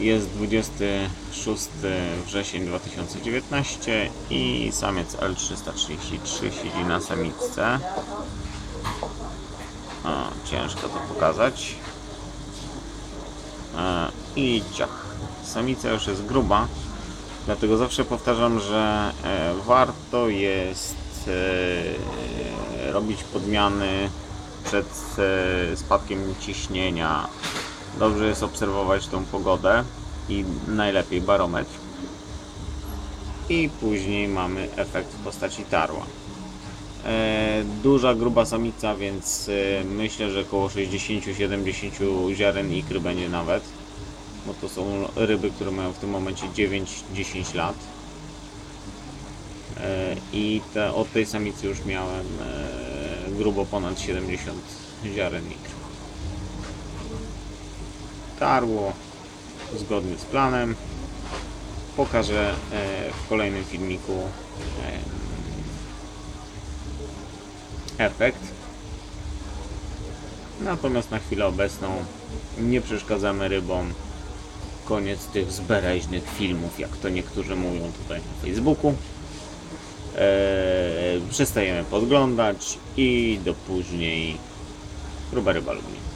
Jest 26 wrzesień 2019 i samiec L333 siedzi na samiczce. O, ciężko to pokazać. E, I ciach. Samica już jest gruba, dlatego zawsze powtarzam, że e, warto jest e, robić podmiany przed spadkiem ciśnienia. Dobrze jest obserwować tą pogodę i najlepiej barometr. I później mamy efekt w postaci tarła. E, duża, gruba samica, więc e, myślę, że około 60-70 ziaren ikry będzie nawet. Bo to są ryby, które mają w tym momencie 9-10 lat. E, I te, od tej samicy już miałem grubo ponad 70 ziaren ikry. Tarło zgodnie z planem. Pokażę e, w kolejnym filmiku e, efekt. Natomiast na chwilę obecną nie przeszkadzamy rybom. Koniec tych zbereźnych filmów, jak to niektórzy mówią tutaj na Facebooku. Eee, przestajemy podglądać i do później. Gruba ryba lubi.